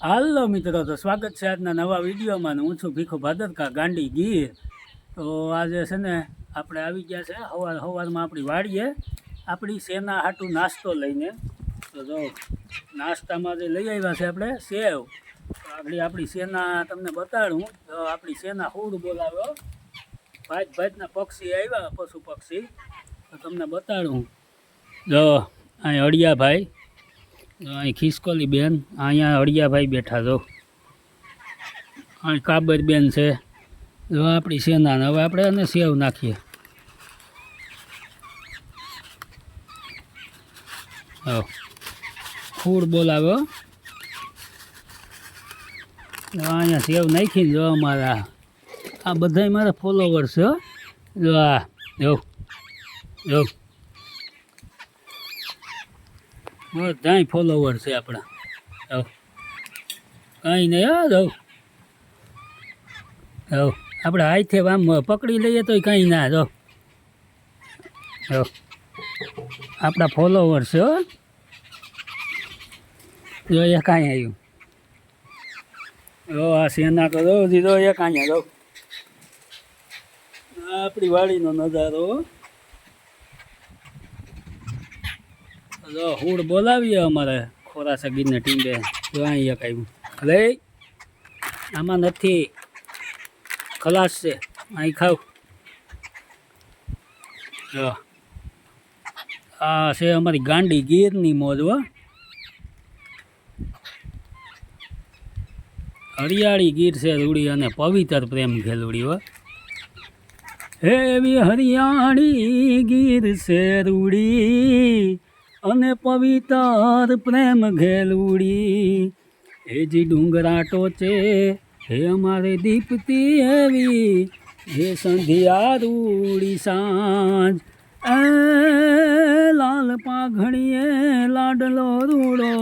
હાલો મિત્રો, તો સ્વાગત છે આજના નવા વિડીયોમાં હું છું ભીખો ભાદરકા ગાંડી ગીર. તો આજે છે ને આપણે આવી ગયા છે સવાર સવારમાં આપણી વાડીએ. આપણી સેના હાટું નાસ્તો લઈને. તો જો, નાસ્તામાં જે લઈ આવ્યા છે આપણે, સેવ. આગળ આપણી સેના તમને બતાડું. તો આપણી સેના હુડ બોલાવ્યો. ભાત ભાતના પક્ષી આવ્યા, પશુ પક્ષી. તો તમને બતાડું. જો, અહીં અડિયાભાઈ. અહીં ખિસકોલી બેન, અહીંયા અડિયાભાઈ બેઠા જો અહીં કાબર છે. જો આપણી સેના હવે આપણે એને સેવ નાખીએ. હો. ફૂડ બોલાવ્યો અહીંયા સેવ નાખીને જો અમારા, આ બધાય મારા ફોલોવર છે. જો આ, જો જો. બધાય ફોલોવર છે આપણા. હો કાંઈ નહીં, હા જો હવ આપણે હાથે આમ પકડી લઈએ તોય કાંઈ ના જો હો આપણા ફોલોવર છે, હો. જો એ કાંઈ આવ્યું. જો આ સેના તો દીધો એ કાંઈ જો આ આપણી વાડીનો નજારો જો હુડ બોલાવીએ અમારે ખોરાસા સગીરને ટીમે જો અહીં એક આવ્યું લે. આમાં નથી. ખલાસ છે. અહીં ખાવ. જો. આ છે અમારી ગાંડી ગીરની મોજ, હો. હરિયાળી ગીર છે રૂડી અને પવિત્ર પ્રેમ ખેલુડી હો એવી હરિયાળી ગીર છે રૂડી. અને પવિત્ર પ્રેમ ઘેલુડી એ જે ડુંગરા ટોચે હે અમારે દીપતી એવી. હે સંધ્યા રૂડી સાંજ. એ લાલ પાઘણીએ લાડલો રૂડો.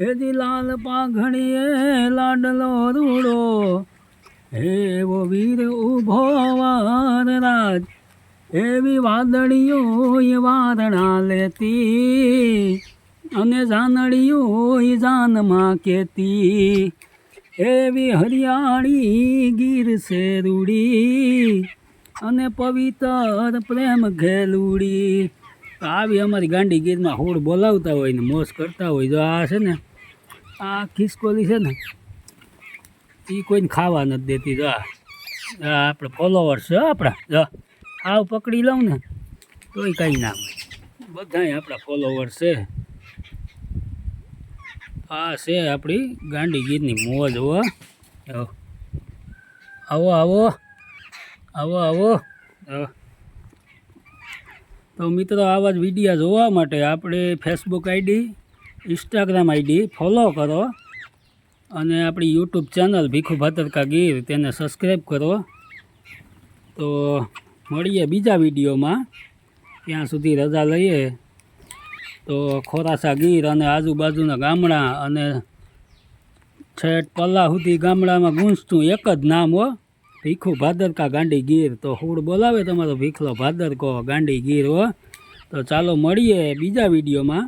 હે જી લાલ પાઘણીએ લાડલો રૂડો. એવો વીર ઊભો વાર રાજ એવી વાદળીઓ એ વાદળા લેતી અને જાનડીઓ જાનમાં કેતી. એવી હરિયાળી ગીર છે રૂડી અને પવિત્ર પ્રેમ ઘેલુડી. આવી અમારી ગાંડી ગીરમાં હોડ બોલાવતા હોય ને મોસ કરતા હોય જો આ છે ને, આ ખિસકોલી છે ને એ કોઈને ખાવા નથી દેતી, જો આ. આપણે ફોલોવર્સ છે આપણા, જો. આવ પકડી લઉં ને, તોય કંઈ ના હોય. બધાય આપણા ફોલોવર છે. આ છે આપણી ગાંડી ગીરની મોજ, હો. આવો. આવો આવો. આવો. તો મિત્રો, આવા જ વિડીયા જોવા માટે આપણે Facebook ID Instagram ID follow કરો અને આપણી યુટ્યુબ ચેનલ ભીખુ ભાતરકા ગીર, તેને સબસ્ક્રાઈબ કરો. તો મળીએ બીજા વિડીયોમાં. ત્યાં સુધી રજા લઈએ. તો ખોરાસા ગીર અને આજુબાજુના ગામડા અને છેઠ પલ્લા સુધી ગામડામાં ગુંજતું એક જ નામ હો, ભીખુ ભાદરકા ગાંડી ગીર. તો હુડ બોલાવે તમારો ભીખલો ભાદરકો ગાંડી ગીર હો. તો ચાલો મળીએ બીજા વિડીયોમાં.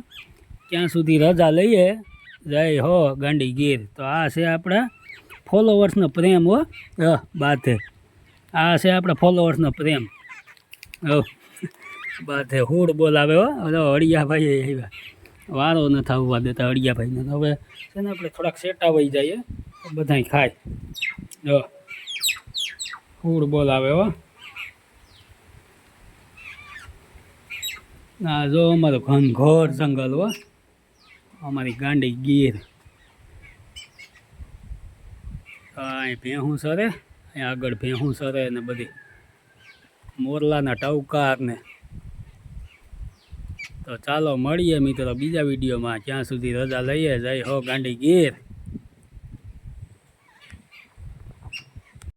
ત્યાં સુધી રજા લઈએ. જય હો ગાંડી ગીર. તો આ છે આપણા ફોલોવર્સનો પ્રેમ હો. હ બાથે. આ છે આપણા ફોલોવર્સનો પ્રેમ. હો બાથે હુડ બોલાવે હો. અડિયાભાઈ આવ્યા. વારો ન થવા દેતા અડિયાભાઈને. હવે છે ને આપણે થોડાક સેટા વહી જઈએ. બધા ખાય. જો. હુડ બોલાવે હો. આ જો અમારો ઘનઘોર જંગલ હો. અમારી ગાંડી ગીર. કાંઈ ભેહું સરે આગળ ભેહું સરે ને બધી. મોરલાના ટવકાર તો ચાલો મળીએ મિત્રો બીજા વિડીયોમાં. ત્યાં સુધી રજા લઈએ. જય હો ગાંડી ગીર.